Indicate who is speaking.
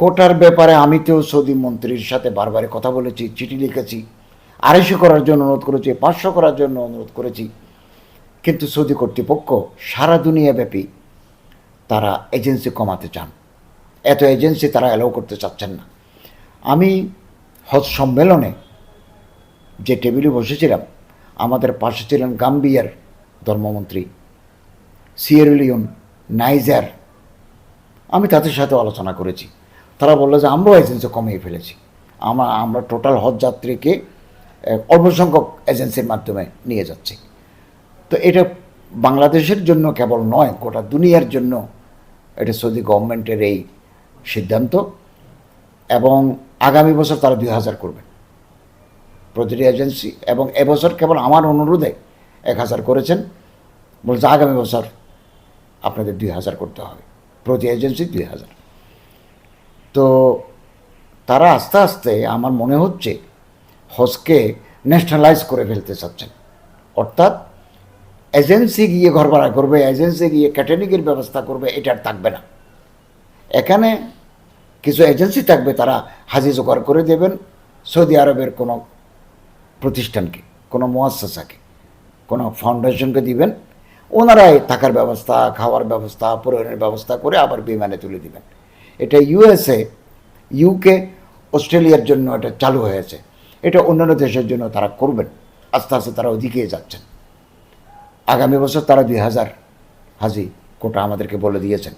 Speaker 1: কোটার ব্যাপারে আমি তো সৌদি মন্ত্রীর সাথে বারবার কথা বলেছি, চিঠি লিখেছি, আড়াইশো করার জন্য অনুরোধ করেছি, পাঁচশো করার জন্য অনুরোধ করেছি। কিন্তু সৌদি কর্তৃপক্ষ সারা দুনিয়াব্যাপী তারা এজেন্সি কমাতে চান। এত এজেন্সি তারা অ্যালাউ করতে চাচ্ছেন না। আমি হজ সম্মেলনে যে টেবিলে বসেছিলাম, আমাদের পাশে ছিলেন গাম্বিয়ার ধর্মমন্ত্রী সিয়েরলিয়ন নাইজার। আমি তাদের সাথে আলোচনা করেছি। তারা বলল যে আমরাও এজেন্সি কমিয়ে ফেলেছি। আমরা আমরা টোটাল হজ যাত্রীকে অল্প সংখ্যক এজেন্সির মাধ্যমে নিয়ে যাচ্ছি। তো এটা বাংলাদেশের জন্য কেবল নয়, গোটা দুনিয়ার জন্য এটা সৌদি গভর্নমেন্টের এই সিদ্ধান্ত এবং আগামী বছর তারা দুই হাজার করবেন প্রতিটি এজেন্সি এবং এবছর কেবল আমার অনুরোধে এক হাজার করেছেন। বলছে আগামী বছর আপনাদের দুই হাজার করতে হবে। প্রতি এজেন্সি দুই হাজার। তো তারা আস্তে আস্তে আমার মনে হচ্ছে হজকে ন্যাশনালাইজ করে ফেলতে চাচ্ছেন। অর্থাৎ এজেন্সি গিয়ে ঘর ভাড়া করবে এজেন্সি গিয়ে ক্যাটারিংয়ের ব্যবস্থা করবে এটা আর থাকবে না। এখানে কিছু এজেন্সি থাকবে, তারা হাজি জোগাড় করে দেবেন সৌদি আরবের কোনো প্রতিষ্ঠানকে, কোনো মোয়াসাকে কোনো ফাউন্ডেশনকে দিবেন। ওনারাই থাকার ব্যবস্থা, খাওয়ার ব্যবস্থা পরিবহনের ব্যবস্থা করে আবার বিমানে তুলে দিবেন। এটা ইউএসএ ইউকে অস্ট্রেলিয়ার জন্য এটা চালু হয়েছে। এটা অন্যান্য দেশের জন্য তারা করবেন। আস্তে আস্তে তারা ওদিকে যাচ্ছেন। আগামী বছর তারা দুই হাজার হাজি কোটা আমাদেরকে বলে দিয়েছেন।